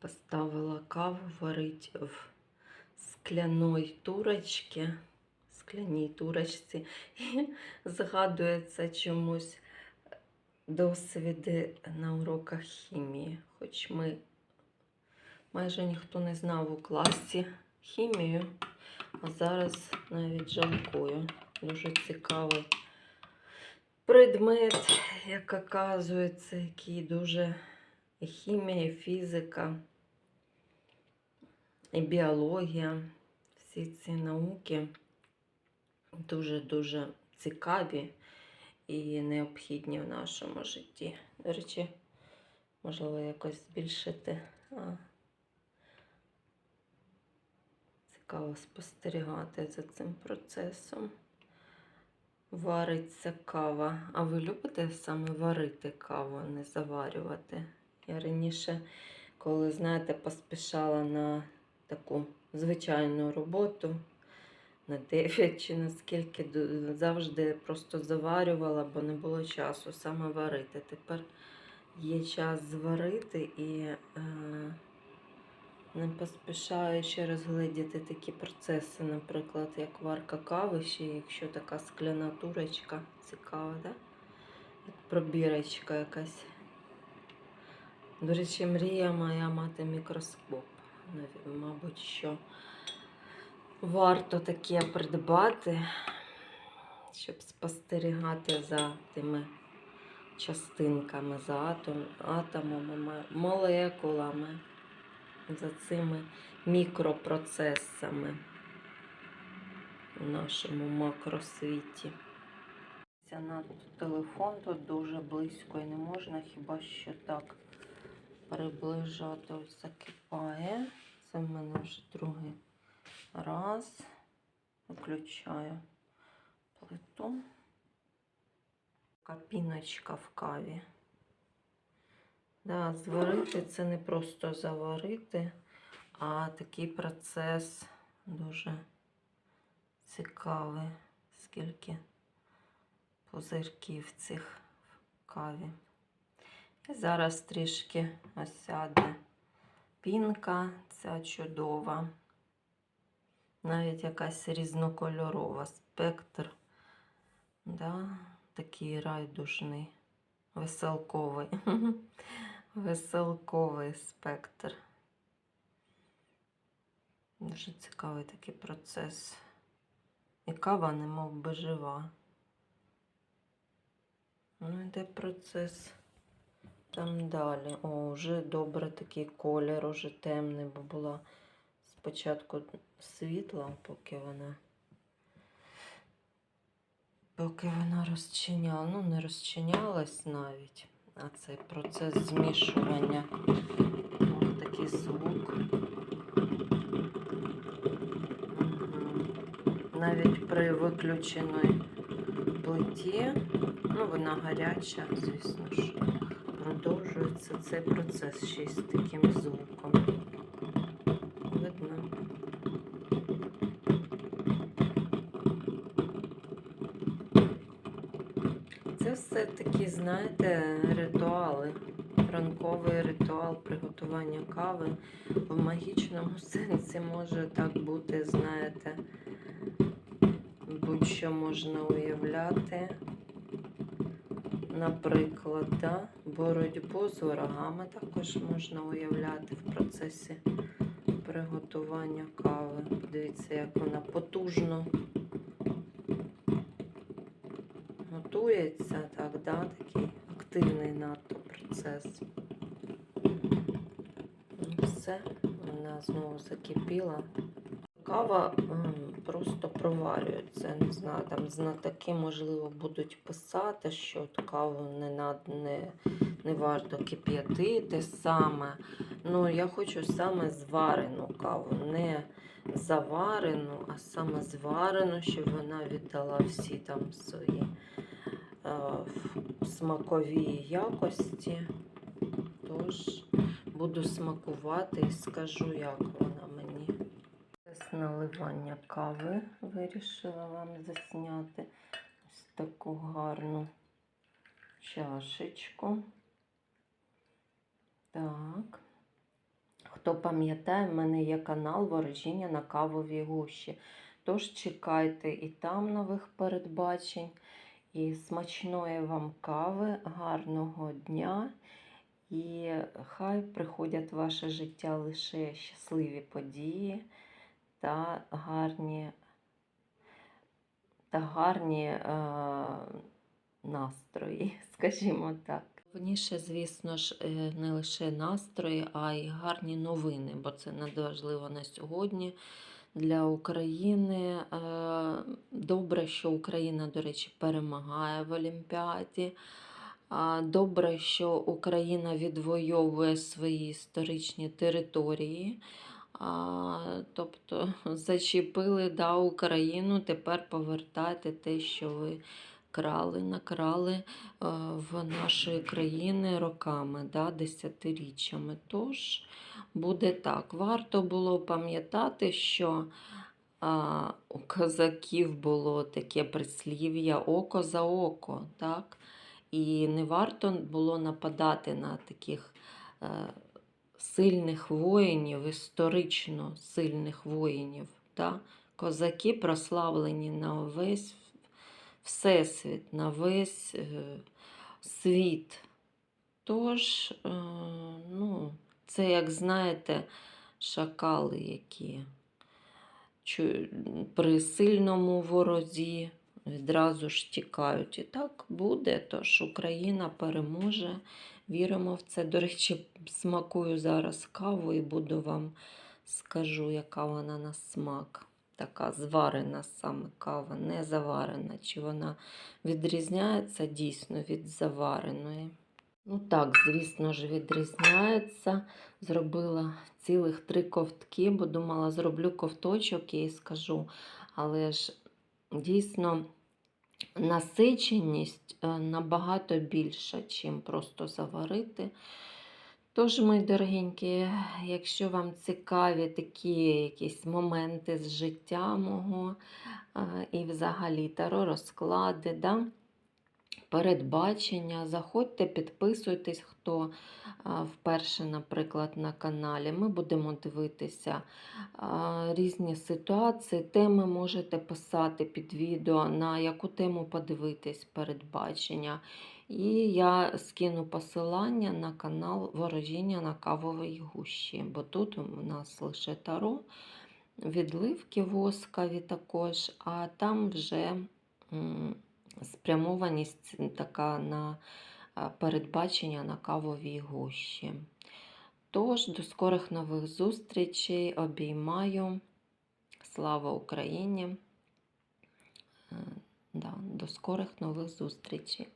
Поставила каву варить в скляної турочці, скляній турочці. І згадується чомусь досвіди на уроках хімії. Хоч ми майже ніхто не знав у класі хімію, а зараз навіть жалкую. Дуже цікавий предмет, як оказується, який дуже і хімія, і фізика, і біологія, всі ці науки дуже-дуже цікаві і необхідні в нашому житті. До речі, можливо, якось збільшити. А, Цікаво спостерігати за цим процесом. Вариться кава. А ви любите саме варити каву, не заварювати? Я раніше, коли, знаєте, поспішала на таку звичайну роботу на 9 чи наскільки завжди просто заварювала, бо не було часу саме варити. Тепер є час зварити і е, не поспішаю ще розгледіти такі процеси, наприклад, як варка кави, ще якщо така скляна турочка цікава, да? як пробірочка якась. До речі, мрія моя мати мікроскоп. Мабуть, що варто таке придбати, щоб спостерігати за тими частинками, за атом, атомами, молекулами, за цими мікропроцесами в нашому макросвіті. На телефон тут дуже близько і не можна хіба що так приближати. Ось закипає. Це в мене вже другий раз. Виключаю плиту. Капіночка в каві. Да, зварити це не просто заварити, а такий процес дуже цікавий, скільки пузирків цих в каві. І зараз трішки осяде пінка, ця чудова, навіть якась різнокольорова спектр. Да, такий райдужний, веселковий. Веселковий спектр. Дуже цікавий такий процес. І кава не мов би жива. Ну, йде процес там далі. О, вже добре такий колір, уже темний, бо була спочатку світла, поки вона. Поки вона розчиняла, ну не розчинялась навіть, а цей процес змішування. О, такий звук. Навіть при виключеної плиті, ну вона гаряча, звісно ж, продовжується цей процес ще з таким звуком. Видно? Це все такі, знаєте, ритуали. Ранковий ритуал приготування кави в магічному сенсі може так бути, знаєте, будь-що можна уявляти. Наприклад, да? Боротьбу з ворогами також можна уявляти в процесі приготування кави. Подивіться, як вона потужно готується, так, да? такий активний надто процес. Ну, Все, вона знову закипіла. Кава просто проварюється. Не знаю, там знатоки, можливо, будуть писати, що от каву не, над, не, не варто кип'ятити саме. Ну, я хочу саме зварену каву, не заварену, а саме зварену, щоб вона віддала всі там свої е, смакові якості. Тож буду смакувати і скажу, як вона. З наливання кави вирішила вам засняти ось таку гарну чашечку. Так. Хто пам'ятає, в мене є канал Ворожіння на кавовій гущі. Тож чекайте і там нових передбачень. І смачної вам кави, гарного дня. І хай приходять в ваше життя лише щасливі події та гарні, та гарні е, настрої, скажімо так. Головніше, звісно ж, е, не лише настрої, а й гарні новини, бо це надважливо на сьогодні для України. Е, Добре, що Україна, до речі, перемагає в Олімпіаді. Добре, що Україна відвоює свої історичні території. А, тобто зачепили да, Україну, тепер повертайте те, що ви крали, накрали е, в нашої країни роками, да, десятиріччями. Тож буде так. Варто було пам'ятати, що а, у козаків було таке прислів'я око за око. так? І не варто було нападати на таких е, сильних воїнів, історично сильних воїнів. Да? Козаки прославлені на весь всесвіт, на весь е, світ. Тож, е, ну, це, як знаєте, шакали, які при сильному ворозі відразу ж тікають. І так буде, тож Україна переможе. Віримо в це. До речі, смакую зараз каву і буду вам скажу, яка вона на смак. Така зварена саме кава, не заварена. Чи вона відрізняється дійсно від завареної? Ну так, звісно ж, відрізняється. Зробила цілих три ковтки, бо думала, зроблю ковточок і скажу. Але ж дійсно насиченість е, набагато більша, чим просто заварити. Тож, мої дорогенькі, якщо вам цікаві такі якісь моменти з життя мого е, і взагалі таро розклади, да? Передбачення, заходьте, підписуйтесь, хто вперше, наприклад, на каналі. Ми будемо дивитися різні ситуації. Теми можете писати під відео, на яку тему подивитись передбачення. І я скину посилання на канал Ворожіння на кавовій гущі, бо тут у нас лише таро, відливки воскові також, а там вже спрямованість така на передбачення на кавовій гущі. Тож, до скорих нових зустрічей. Обіймаю. Слава Україні! Е, Да, до скорих нових зустрічей!